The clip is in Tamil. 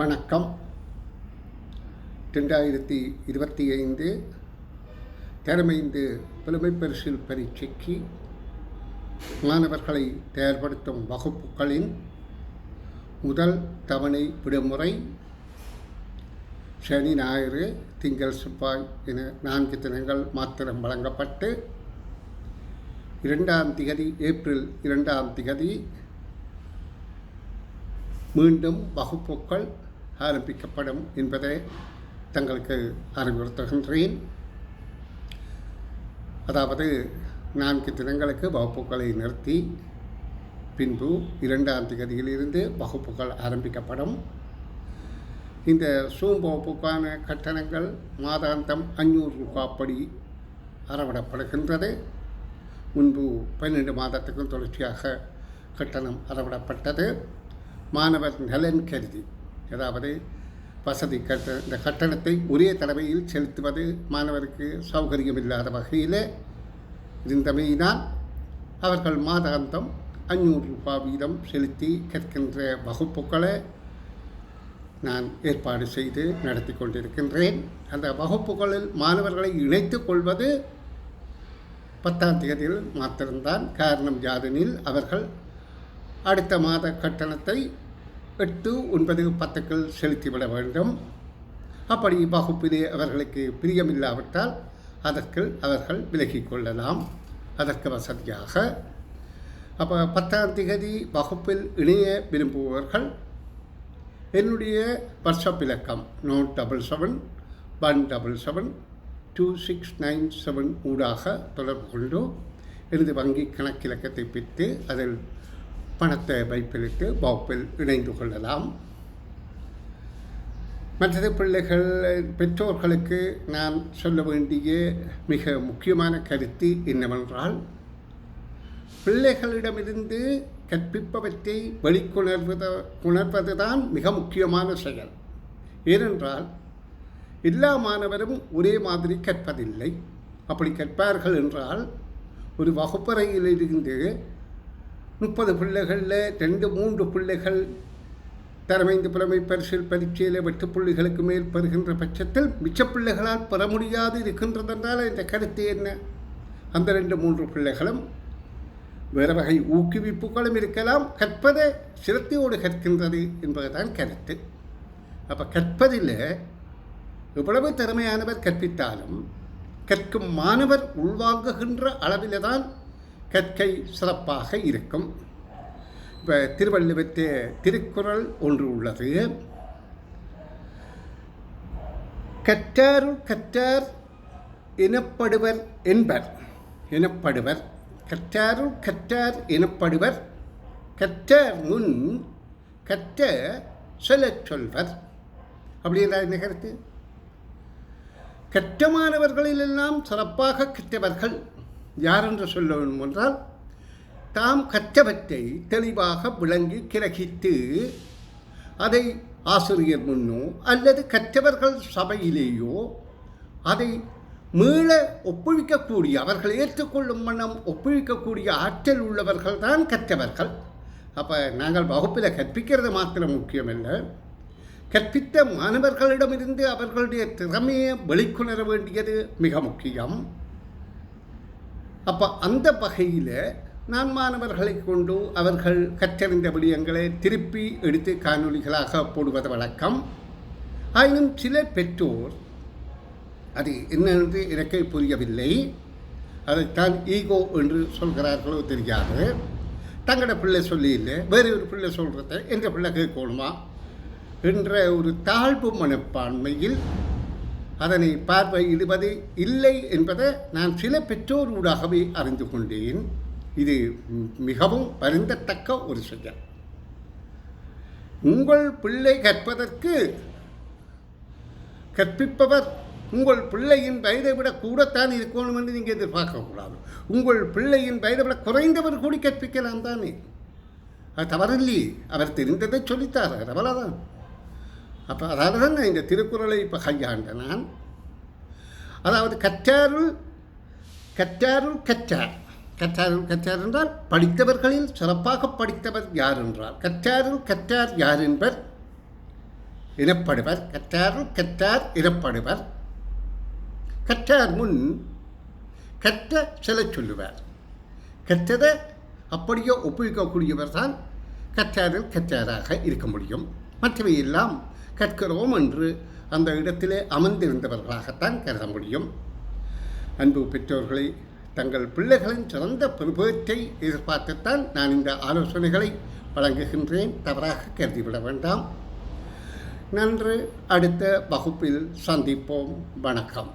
வணக்கம். ரெண்டாயிரத்தி இருபத்தி ஐந்து திறமைந்து புலமை பரிசில் பரீட்சைக்கு மாணவர்களை தயார்படுத்தும் வகுப்புகளின் முதல் தவணை விடுமுறை சனி ஞாயிறு திங்கள் செவ்வாய் என நான்கு தினங்கள் மாத்திரம் வழங்கப்பட்டு இரண்டாம் திகதி ஏப்ரல் இரண்டாம் திகதி மீண்டும் வகுப்புகள் ஆரம்பிக்கப்படும் என்பதை தங்களுக்கு அறிவுறுத்துகின்றேன். அதாவது நான்கு தினங்களுக்கு வகுப்புகளை நிறுத்தி பின்பு இரண்டாம் திகதியிலிருந்து வகுப்புகள் ஆரம்பிக்கப்படும். இந்த சூம் வகுப்புக்கான கட்டணங்கள் மாதாந்தம் அஞ்சூறு ரூபாப்படி அறவிடப்படுகின்றது. முன்பு பன்னெண்டு மாதத்துக்கும் தொடர்ச்சியாக கட்டணம் அறவிடப்பட்டது. மாணவர் நலன் கருதி அதாவது வசதி கட்ட இந்த கட்டணத்தை ஒரே தடவையில் செலுத்துவது மாணவருக்கு சௌகரியம் இல்லாத வகையில் இருந்தமையினால் அவர்கள் மாதாந்தம் அஞ்சூறு ரூபாய் வீதம் செலுத்தி கற்கின்ற வகுப்புகளை நான் ஏற்பாடு செய்து நடத்தி கொண்டிருக்கின்றேன். அந்த வகுப்புகளில் மாணவர்களை இணைத்து கொள்வது பத்தாம் தேதியில் மாத்திரம்தான் காரணம் யாதெனில் அவர்கள் அடுத்த மாத கட்டணத்தை எட்டு ஒன்பது பத்துக்கள் செலுத்திவிட வேண்டும். அப்படி வகுப்பிலே அவர்களுக்கு பிரியமில்லாவிட்டால் அதற்கு அவர்கள் விலகிக் கொள்ளலாம். அதற்கு வசதியாக. அப்போ பத்தாம் திகதி வகுப்பில் இணைய விரும்புபவர்கள் என்னுடைய வாட்ஸ்அப் இலக்கம் note double seven one double seven two six nine seven ஊடாக தொடர்பு கொண்டு எனது வங்கி கணக்கிலக்கத்தை பெற்று அதில் பணத்தை வைப்பிலிட்டு வகுப்பில் இணைந்து கொள்ளலாம். மற்றது பிள்ளைகள் பெற்றோர்களுக்கு நான் சொல்ல வேண்டிய மிக முக்கியமான கருத்து என்னவென்றால் பிள்ளைகளிடமிருந்து கற்பிப்பவற்றை வெளிக்கொணர்வத உணர்வதுதான் மிக முக்கியமான செயல். ஏனென்றால் எல்லா மாணவரும் ஒரே மாதிரி கற்பதில்லை. அப்படி கற்பார்கள் என்றால் ஒரு வகுப்பறையிலிருந்து முப்பது பிள்ளைகளில் ரெண்டு மூன்று பிள்ளைகள் தரமைந்து புலமை பரிசில் பரீட்சையில் வெட்டு புள்ளிகளுக்கு மேல் பெறுகின்ற பட்சத்தில் மிச்ச பிள்ளைகளால் பெற முடியாது இருக்கின்றதென்றால் இந்த கருத்து என்ன? அந்த ரெண்டு மூன்று பிள்ளைகளும் வேறு வகை ஊக்குவிப்புகளும் இருக்கலாம். கற்பதை சிரத்தையோடு கற்கின்றது என்பதுதான் கருத்து. அப்போ கற்பதில் எவ்வளவு திறமையானவர் கற்பித்தாலும் கற்கும் மாணவர் உள்வாங்குகின்ற அளவில் தான் கற்கை சிறப்பாக இருக்கும். இப்போ திருவள்ளுவத்தை திருக்குறள் ஒன்று உள்ளது. கற்றாருள் கற்றார் எனப்படுவர் என்பர். எனப்படுவர். கற்றாருள் கற்றார் எனப்படுவர். கற்றார் முன் கற்ற சொல்லச் சொல்வர். அப்படி என்ன கருத்து? கற்ற சிறப்பாக கற்றவர்கள் யார் என்று சொல்ல வேண்டும் என்றால் தாம் கற்றவற்றை தெளிவாக விளங்கி கிரகித்து அதை ஆசிரியர் முன்னோ அல்லது கற்றவர்கள் சபையிலேயோ அதை மீள ஒப்புவிக்கக்கூடிய அவர்கள் ஏற்றுக்கொள்ளும் வண்ணம் ஒப்புவிக்கக்கூடிய ஆற்றல் உள்ளவர்கள் தான் கற்றவர்கள். அப்போ நாங்கள் வகுப்பில் கற்பிக்கிறது மாத்திரம் முக்கியமில்லை. கற்பித்த மாணவர்களிடமிருந்து அவர்களுடைய திறமையை வெளிக்கொணர வேண்டியது மிக முக்கியம். அப்போ அந்த வகையில் நான் மாணவர்களை கொண்டு அவர்கள் கற்றறிந்த விடயங்களை திருப்பி எடுத்து காணொலிகளாக போடுவது வழக்கம். ஆயினும் சில பெற்றோர் அது என்னென்று எனக்கே புரியவில்லை. அதைத்தான் ஈகோ என்று சொல்கிறார்களோ தெரியாது. தங்களோட பிள்ளை சொல்லி இல்லை வேறு ஒரு பிள்ளை சொல்கிறத எங்கள் பிள்ளை கேட்கணுமா? என்ற ஒரு தாழ்வு மனப்பான்மையில் அதனை பார்வையிடுவது இல்லை என்பதை நான் சில பெற்றோரூடாகவே அறிந்து கொண்டேன். இது மிகவும் வருந்தத்தக்க ஒரு செயல் உங்கள் பிள்ளை கற்பதற்கு கற்பிப்பவர் உங்கள் பிள்ளையின் வயதை விட கூடத்தான் இருக்கணும் என்று நீங்கள் எதிர்பார்க்கக்கூடாது உங்கள் பிள்ளையின் வயதை விட குறைந்தவர் கூடி கற்பிக்கலாம் தானே. அது தவறில்லையே. அவர் தெரிந்ததை சொல்லித்தார். அவ்வளோதான் அப்போ அதாவது தான் நான் இந்த திருக்குறளை இப்போ கையாண்ட நான் அதாவது கற்றாருள் கற்றாருள் கற்றார். கற்றாருள் கற்றார் என்றால் படித்தவர்களில் சிறப்பாக படித்தவர் யார் என்றால் கற்றாருள் கற்றார் யார் என்பர் எனப்படுவர் கற்றாருள் கற்றார் எனப்படுவர் கற்றார் முன் கற்ற சில சொல்லுவார். கற்றதை அப்படியே ஒப்புவிக்கக்கூடியவர் தான் கற்றாரில் கற்றாராக இருக்க முடியும். மற்றவை எல்லாம் கற்கிறோம் என்று அந்த இடத்திலே அமர்ந்திருந்தவர்களாகத்தான் கருத முடியும். அன்பு பெற்றோர்களை தங்கள் பிள்ளைகளின் சிறந்த பிரபுவத்தை எதிர்பார்த்துத்தான் நான் இந்த ஆலோசனைகளை வழங்குகின்றேன். தவறாக கருதிவிட வேண்டாம். நன்று. அடுத்த வகுப்பில் சந்திப்போம். வணக்கம்.